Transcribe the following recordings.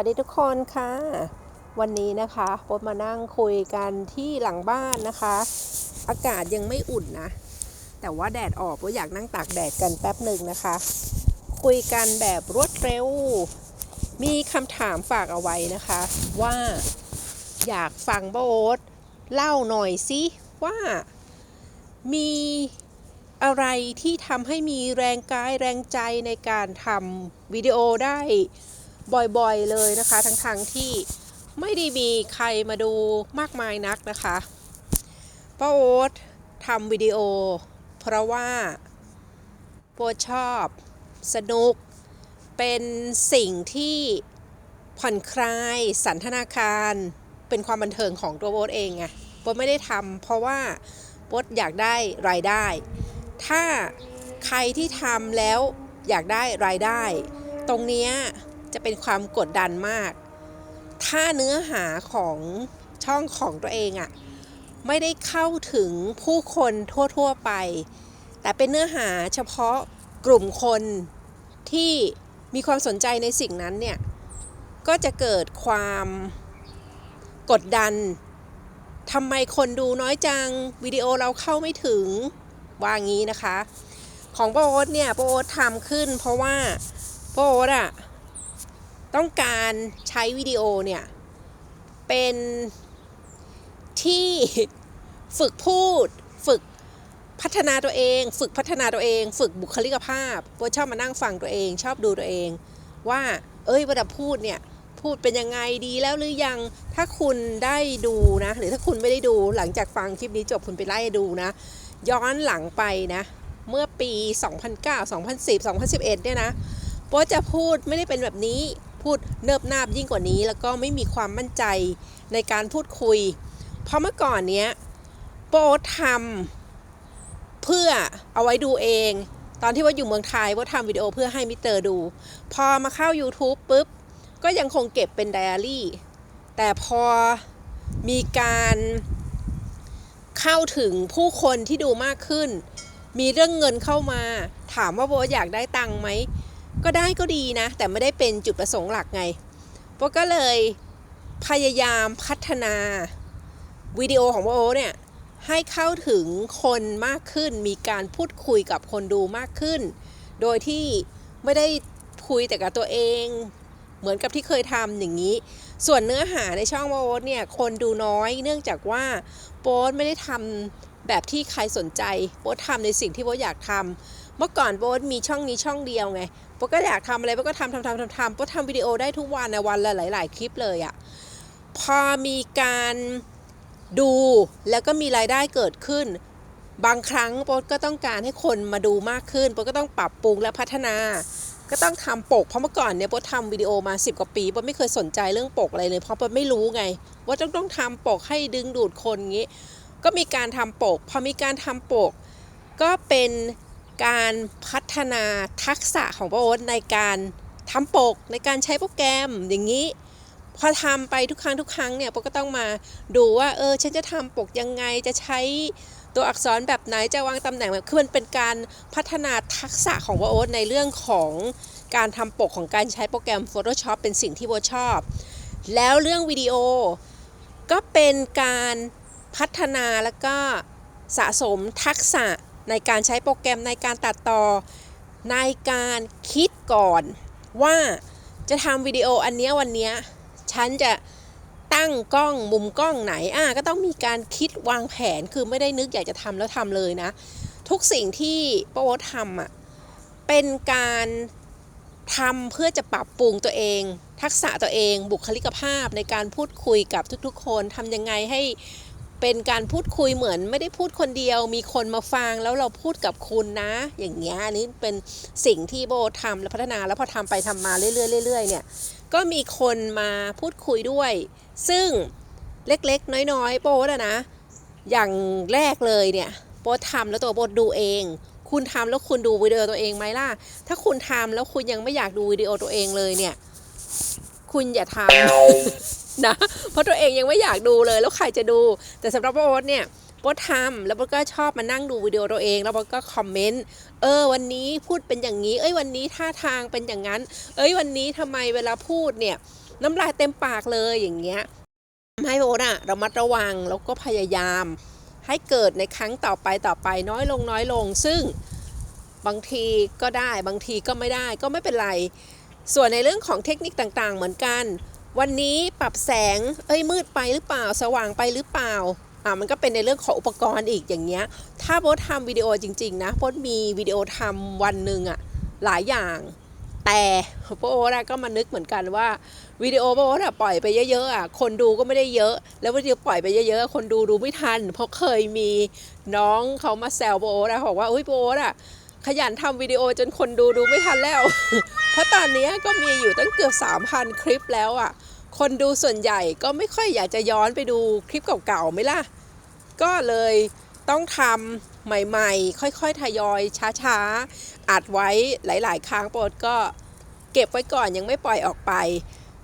วัสดีทุกคนค่ะ วันนี้นะคะโบทมานั่งคุยกันที่หลังบ้านนะคะ อากาศยังไม่อุ่นนะ แต่ว่าแดดออกโบทอยากนั่งตากแดดกันแป๊บหนึ่งนะคะ คุยกันแบบรวดเร็ว มีคำถามฝากเอาไว้นะคะ ว่าอยากฟังโบทเล่าหน่อยสิว่ามีอะไรที่ทำให้มีแรงกายแรงใจในการทำวิดีโอได้ บ่อยๆเลยนะคะ ทั้งๆทที่ไม่ได้มีใครมาดูมากมายนักนะคะป้าโอ๊ตทำวิดีโอ เพราะว่าโปรชอบสนุก เป็นสิ่งที่ผ่อนคลายสันทนาการเป็นความบันเทิงของตัวโบทเองไงโบทไม่ได้ทำเพราะว่าโบทอยากได้รายได้ ถ้าใครที่ทำแล้วอยากได้รายได้ ตรงเนี้ย จะเป็นความกดดันมาก ถ้าเนื้อหาของช่องของตัวเองอะไม่ได้เข้าถึงผู้คนทั่ว ๆไป แต่เป็นเนื้อหาเฉพาะกลุ่มคนที่มีความสนใจในสิ่งนั้นเนี่ย ก็จะเกิดความกดดันทำไมคนดูน้อยจังวิดีโอเราเข้าไม่ถึงว่างี้นะคะ ของโปโอ๊ตเนี่ยโปโอ๊ตทำขึ้นเพราะว่าโปาโอ๊ตอะ ต้องการใช้วิดีโอเนี่ย เป็นที่ฝึกพูด ฝึกพัฒนาตัวเอง ฝึกพัฒนาตัวเอง ฝึกบุคลิกภาพโปาชอบมานั่งฟังตัวเอง ชอบดูตัวเอง ว่า เอ้ยเวลาพูดเนี่ยพูดเป็นยังไงดีแล้วหรือยังถ้าคุณได้ดูนะหรือถ้าคุณไม่ได้ดูหลังจากฟังคลิปนี้จบคุณไปไล่ดูนะ ย้อนหลังไปนะ เมื่อปี 2009 2010 2011 เนี่ยนะโป๊จะพูดไม่ได้เป็นแบบนี้ พูดเนิบนาบยิ่งกว่านี้ แล้วก็ไม่มีความมั่นใจในการพูดคุย เพราะเมื่อก่อนเนี้ยโปทำเพื่อเอาไว้ดูเอง ตอนที่ว่าอยู่เมืองไทยว่าทำวิดีโอเพื่อให้มิสเตอร์ดู พอมาเข้า YouTube ปุ๊บ ก็ยังคงเก็บเป็นไดอารี่ แต่พอมีการเข้าถึงผู้คนที่ดูมากขึ้น มีเรื่องเงินเข้ามา ถามว่าโบอยากได้ตังค์ไหม ก็ได้ก็ดีนะ แต่ไม่ได้เป็นจุดประสงค์หลักไงโบก็เลยพยายามพัฒนาวิดีโอของโบทเนี่ยให้เข้าถึงคนมากขึ้น มีการพูดคุยกับคนดูมากขึ้น โดยที่ไม่ได้คุยแต่กับตัวเอง เหมือนกับที่เคยทำอย่างนี้ ส่วนเนื้อหาในช่องโบ๊ทเนี่ยคนดูน้อยเนื่องจากว่าโบ๊ทไม่ได้ทำแบบที่ใครสนใจโบ๊ททำในสิ่งที่โบ๊ทอยากทำเมื่อก่อนโบ๊ทมีช่องนี้ช่องเดียวไง โบ๊ก็อยากทำอะไรโบ๊ก็ทำทำทำทำทำโบ๊ททำวิดีโอได้ทุกวันในวันละหลาย ๆ คลิปเลยอะพอมีการดูแล้วก็มีรายได้เกิดขึ้น บางครั้งโบ๊ก็ต้องการให้คนมาดูมากขึ้นโบ๊ก็ต้องปรับปรุงและพัฒนา ก็ต้องทำปกเพราะเมื่อก่อนเนี่ยโบ๊ททำวิดีโอมา 10 กว่าปีโบ๊ไม่เคยสนใจเรื่องปกอะไรเลย เพราะโบ๊ไม่รู้ไง ว่าต้องต้องทำปกให้ดึงดูดคนงี้ ก็มีการทำปก พอมีการทำปก ก็เป็น การพัฒนาทักษะของโบ๊ทในการทำปกในการใช้โปรแกรมอย่างนี้ พอทำไปทุกครั้งทุกครั้งเนี่ยโบก็ต้องมาดูว่าเออฉันจะทำปกยังไงจะใช้ตัวอักษรแบบไหนจะวางตำแหน่งแบบคือมันเป็นการพัฒนาทักษะของโบ๊ทในเรื่องของการทำปกของการใช้โปรแกรม Photoshop เป็นสิ่งที่โบชอบ แล้วเรื่องวิดีโอก็เป็นการพัฒนาแล้วก็สะสมทักษะ ในการใช้โปรแกรมในการตัดต่อ ในการคิดก่อนว่าจะทำวิดีโออันนี้วันนี้ฉันจะตั้งกล้องมุมกล้องไหนอะก็ต้องมีการคิดวางแผนคือไม่ได้นึกอยากจะทำแล้วทำเลยนะ ทุกสิ่งที่โป๊ทำอะเป็นการทำเพื่อจะปรับปรุงตัวเอง ทักษะตัวเอง บุคลิกภาพในการพูดคุยกับทุกๆ คนทำยังไงให้ เป็นการพูดคุยเหมือนไม่ได้พูดคนเดียว มีคนมาฟังแล้วเราพูดกับคุณนะ อย่างเงี้ยอันนี้เป็นสิ่งที่โบทำและพัฒนาแล้วพอทำไปทำมาเรื่อยๆเรื่อยๆเนี่ยก็มีคนมาพูดคุยด้วย ซึ่งเล็กๆ น้อยๆ โบทอะนะ อย่างแรกเลยเนี่ยโบทำแล้วตัวโบดูเอง คุณทำแล้วคุณดูวิดีโอตัวเองไหมล่ะ ถ้าคุณทำแล้วคุณยังไม่อยากดูวิดีโอตัวเองเลยเนี่ย คุณอย่าทำ นะ เพราะตัวเองยังไม่อยากดูเลยแล้วใครจะดู แต่สำหรับโบทเนี่ยโบททำแล้วโบทก็ชอบมานั่งดูวิดีโอตัวเอง แล้วโบทก็คอมเมนต์ เออ วันนี้พูดเป็นอย่างนี้ เอ้ย วันนี้ท่าทางเป็นอย่างนั้น เอ้ย วันนี้ทำไมเวลาพูดเนี่ย น้ำลายเต็มปากเลยอย่างเงี้ยทำให้โอ๊ตอะเระมัดระวังแล้วก็พยายาม ให้เกิดในครั้งต่อไปต่อไปน้อยลงน้อยลง ซึ่งบางทีก็ได้บางทีก็ไม่ได้ก็ไม่เป็นไร ส่วนในเรื่องของเทคนิคต่างๆ เหมือนกัน วันนี้ปรับแสงเอ้ยมืดไปหรือเปล่า สว่างไปหรือเปล่าอ่ามันก็เป็นในเรื่องของอุปกรณ์อีกอย่างเงี้ย ถ้าโบททำวิดีโอจริง ๆ นะโบทมีวิดีโอทำวันหนึ่งอะหลายอย่าง แต่โบทก็มานึกเหมือนกันว่าวิดีโอโบทอะปล่อยไปเยอะๆอะคนดูก็ไม่ได้เยอะ แล้ววิดีโอปล่อยไปเยอะๆคนดูดูไม่ทัน เพราะเคยมีน้องเขามาแซวโบทอะบอกว่าอุ้ยโบทอะขยันทำวิดีโอจนคนดูดูไม่ทันแล้ว ราะตอนนี้ก็มีอยู่ตั้งเกือบ 3,000 คลิปแล้วอะคนดูส่วนใหญ่ก็ไม่ค่อยอยากจะย้อนไปดูคลิปเก่าๆไหมล่ะ ก็เลยต้องทำใหม่ๆ ค่อยๆ ทยอยช้าๆ อัดไว้หลายๆ ครั้งโปรดก็เก็บไว้ก่อนยังไม่ปล่อยออกไป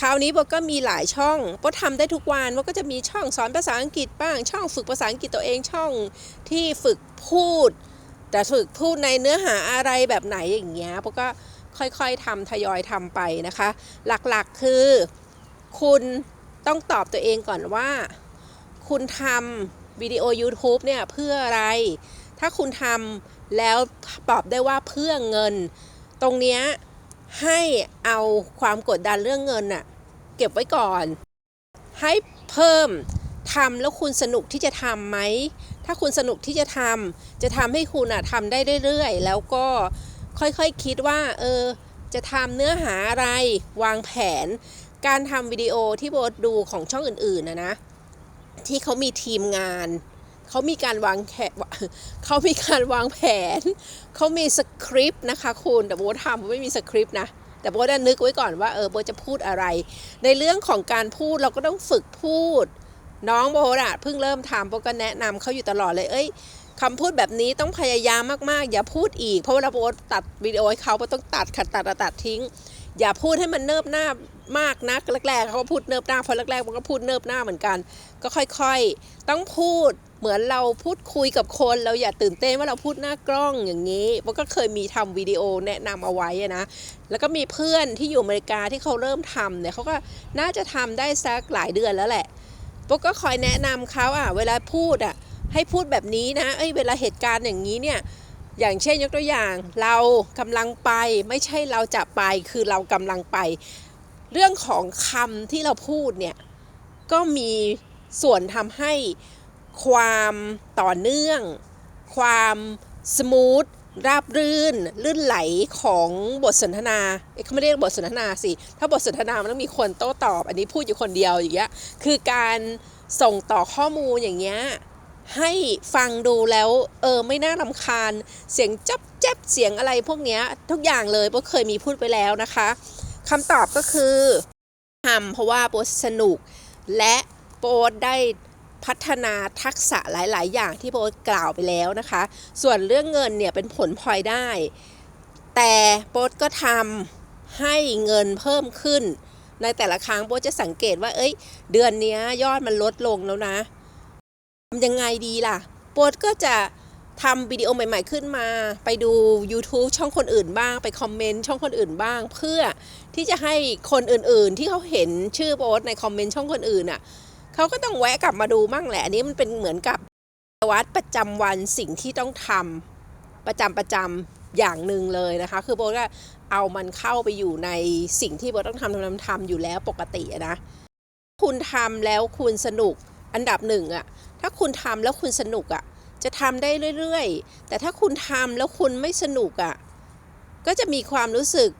คราวนี้โบก็มีหลายช่องโบทำได้ทุกวันโบก็จะมีช่องสอนภาษาอังกฤษบ้าง ช่องฝึกภาษาอังกฤษตัวเองช่องที่ฝึกพูด แต่ฝึกพูดในเนื้อหาอะไรแบบไหนอย่างเงี้ยโบก็ ค่อยๆทำทยอยทำไปนะคะ หลักๆคือคุณต้องตอบตัวเองก่อนว่า คุณทำวิดีโอ YouTube เนี่ยเพื่ออะไร ถ้าคุณทำแล้วตอบได้ว่าเพื่อเงิน ตรงเนี้ยให้เอาความกดดันเรื่องเงินน่ะเก็บไว้ก่อน ให้เพิ่มทำแล้วคุณสนุกที่จะทำไหม ถ้าคุณสนุกที่จะทำจะทำให้คุณอะทำได้เรื่อยๆ แล้วก็ ค่อยๆคคิดว่า เออ จะทำเนื้อหาอะไร วางแผน การทำวิดีโอที่โบทดูของช่องอื่นๆนะนะ ที่เขามีทีมงานเขามีการวางแผนเขามีการวางแผน เขามีสคริปต์นะคะคุณ แต่โบททำไม่มีสคริปต์นะ แต่โบได้นึกไว้ก่อนว่าเออโบจะพูดอะไร ในเรื่องของการพูดเราก็ต้องฝึกพูด น้องโบอะเพิ่งเริ่มทำโบก็แนะนำเขาอยู่ตลอดเลย เอ้ย คำพูดแบบนี้ต้องพยายามมากๆ อย่าพูดอีก เพราะเวลาโบทตัดวิดีโอให้เขาโบทต้องตัดขัดตัดตัดทิ้ง อย่าพูดให้มันเนิบหน้ามากนักแรกๆเขาก็พูดเนิบหน้าพอแรกๆมันก็พูดเนิบหน้าเหมือนกัน ก็ค่อยๆ ต้องพูดเหมือนเราพูดคุยกับคน เราอย่าตื่นเต้นว่าเราพูดหน้ากล้องอย่างนี้โบก็เคยมีทำวิดีโอแนะนำเอาไว้นะแล้วก็มีเพื่อนที่อยู่อเมริกาที่เขาเริ่มทำเนี่ยเขาก็น่าจะทำได้สักหลายเดือนแล้วแหละโบก็คอยแนะนำเขาอะเวลาพูดอะ ให้พูดแบบนี้นะ เอ้ยเวลาเหตุการณ์อย่างนี้เนี่ย อย่างเช่นยกตัวอย่างเรากำลังไปไม่ใช่เราจะไปคือเรากำลังไป เรื่องของคำที่เราพูดเนี่ย ก็มีส่วนทำให้ความต่อเนื่อง ความสมูทราบรื่น ลื่นไหลของบทสนทนาเอ้ยเขาไม่เรียกบทสนทนาสิ ถ้าบทสนทนา มันต้องมีคนโต้ตอบ อันนี้พูดอยู่คนเดียวอย่างเงี้ย คือการส่งต่อข้อมูลอย่างเงี้ย ให้ฟังดูแล้วเออไม่น่ารำคาญ เสียงจับแจ๊บเสียงอะไรพวกเนี้ยทุกอย่างเลยโบเคยมีพูดไปแล้วนะคะคำตอบก็คือทำเพราะว่าโบสนุก และโบได้พัฒนาทักษะหลาย ๆ อย่างที่โบกล่าวไปแล้วนะคะ ส่วนเรื่องเงินเนี่ยเป็นผลพลอยได้ แต่โบก็ทำให้เงินเพิ่มขึ้น ในแต่ละครั้งโบจะสังเกตว่า เอ้ย เดือนนี้ยอดมันลดลงแล้วนะ ทำยังไงดีล่ะ โปรดก็จะทำวิดีโอใหม่ๆขึ้นมา ไปดู YouTube ช่องคนอื่นบ้าง ไปคอมเมนต์ช่องคนอื่นบ้าง เพื่อที่จะให้คนอื่นๆ ที่เขาเห็นชื่อโปรดในคอมเมนต์ช่องคนอื่นอะเขาก็ต้องแวะกลับมาดูมั่งแหละอันนี้มันเป็นเหมือนกับวัดประจำวันสิ่งที่ต้องทำประจำประจำอย่างหนึ่งเลยนะคะ คือโบก็เอามันเข้าไปอยู่ในสิ่งที่โบต้องทำทำทำทำอยู่แล้วปกตินะ คุณทำแล้วคุณสนุกอันดับหนึ่งอะ ถ้าคุณทำแล้วคุณสนุกอะ่ะจะทำได้เรื่อยๆ แต่ถ้าคุณทำแล้วคุณไม่สนุกอะ่ะก็จะมีความรู้สึก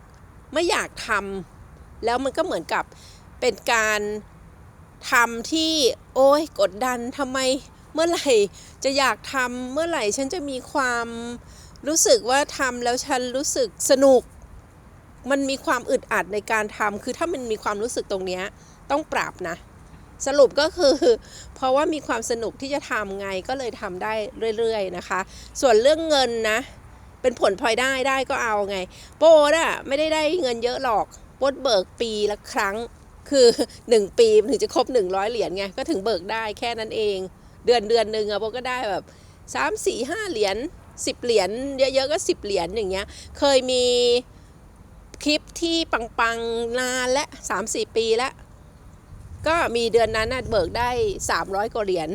ไม่อยากทำแล้วมันก็เหมือนกับเป็นการทำที่โอ้ยกดดันทำไมเมื่อไหร่จะอยากทำเมื่อไหร่ฉันจะมีความรู้สึกว่าทำแล้วฉันรู้สึกสนุก มันมีความอึดอัดในการทำคือถ้ามันมีความรู้สึกตรงเนี้ต้องปรับนะ สรุปก็คือ เพราะว่ามีความสนุกที่จะทำไงก็เลยทำได้เรื่อยๆนะคะ ส่วนเรื่องเงินนะ เป็นผลพลอยได้ได้ก็เอาไง โปรดอะไม่ได้ได้เงินเยอะหรอกโปรดเบิกปีละครั้งคือ 1 ปีถึงจะครบ 100 เหรียญไงก็ถึงเบิกได้แค่นั้นเอง เดือนเดือนหนึ่งอะโปรก็ได้แบบ 3 4 5 เหรียญ10 เหรียญเยอะๆก็ 10 เหรียญอย่างเงี้ยเคยมีคลิปที่ปังๆนานและ 3-4 ปีแล้ว ก็มีเดือนนั้นนะเบิกได้ 300กว่าเหรียญ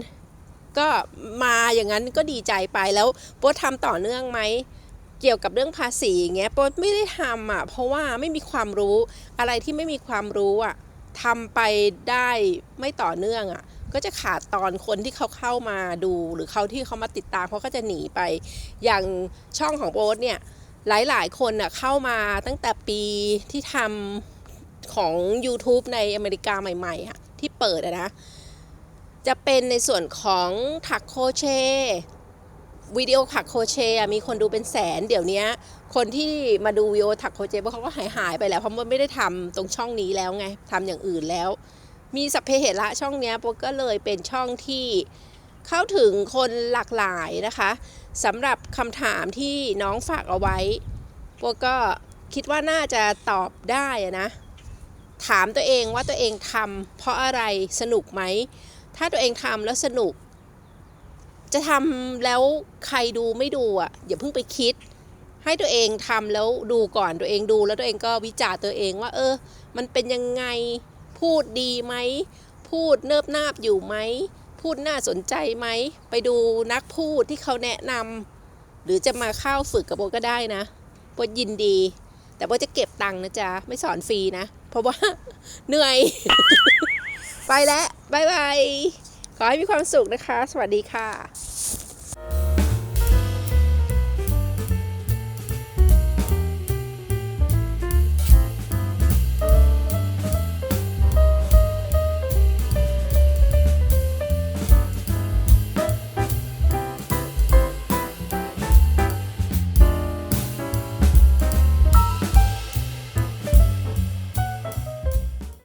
ก็มาอย่างนั้นก็ดีใจไปแล้วโป๊ทำต่อเนื่องไหมเกี่ยวกับเรื่องภาษีอย่างเงี้ยโป๊ไม่ได้ทำอะเพราะว่าไม่มีความรู้อะไรที่ไม่มีความรู้อะทำไปได้ไม่ต่อเนื่องอะก็จะขาดตอนคนที่เขาเข้ามาดู หรือเขาที่เขามาติดตามเขาก็จะหนีไป อย่างช่องของโบ๊ทเนี่ยหลายๆ คนน่ะเข้ามาตั้งแต่ปีที่ทำ ของ YouTube ในอเมริกาใหม่ๆอะที่เปิดนะ จะเป็นในส่วนของถักโคเชวิดีโอถักโคเชมีคนดูเป็นแสนเดี๋ยวนี้คนที่มาดูวิดีโอถักโคเชต์พวกเขาก็หายหายไปแล้วเพราะมันไม่ได้ทำตรงช่องนี้แล้วไงทำอย่างอื่นแล้ว มีสัพเพเหระช่องนี้โปก็เลยเป็นช่องที่เข้าถึงคนหลากหลายนะคะสำหรับคำถามที่น้องฝากเอาไว้โปก็คิดว่าน่าจะตอบได้นะ ถามตัวเองว่าตัวเองทำเพราะอะไรสนุกไหม ถ้าตัวเองทำแล้วสนุก จะทำแล้วใครดูไม่ดูอะอย่าเพิ่งไปคิด ให้ตัวเองทำแล้วดูก่อนตัวเองดู แล้วตัวเองก็วิจารณ์ตัวเองว่า เออ มันเป็นยังไงพูดดีไหม พูดเนิบนาบอยู่ไหม พูดน่าสนใจไหม ไปดูนักพูดที่เขาแนะนำหรือจะมาเข้าฝึกกับโบก็ได้นะโบยินดี แต่โบจะเก็บตังค์นะจ๊ะไม่สอนฟรีนะ เพราะว่าเหนื่อย ไปแล้วบายบาย ขอให้มีความสุขนะคะ สวัสดีค่ะ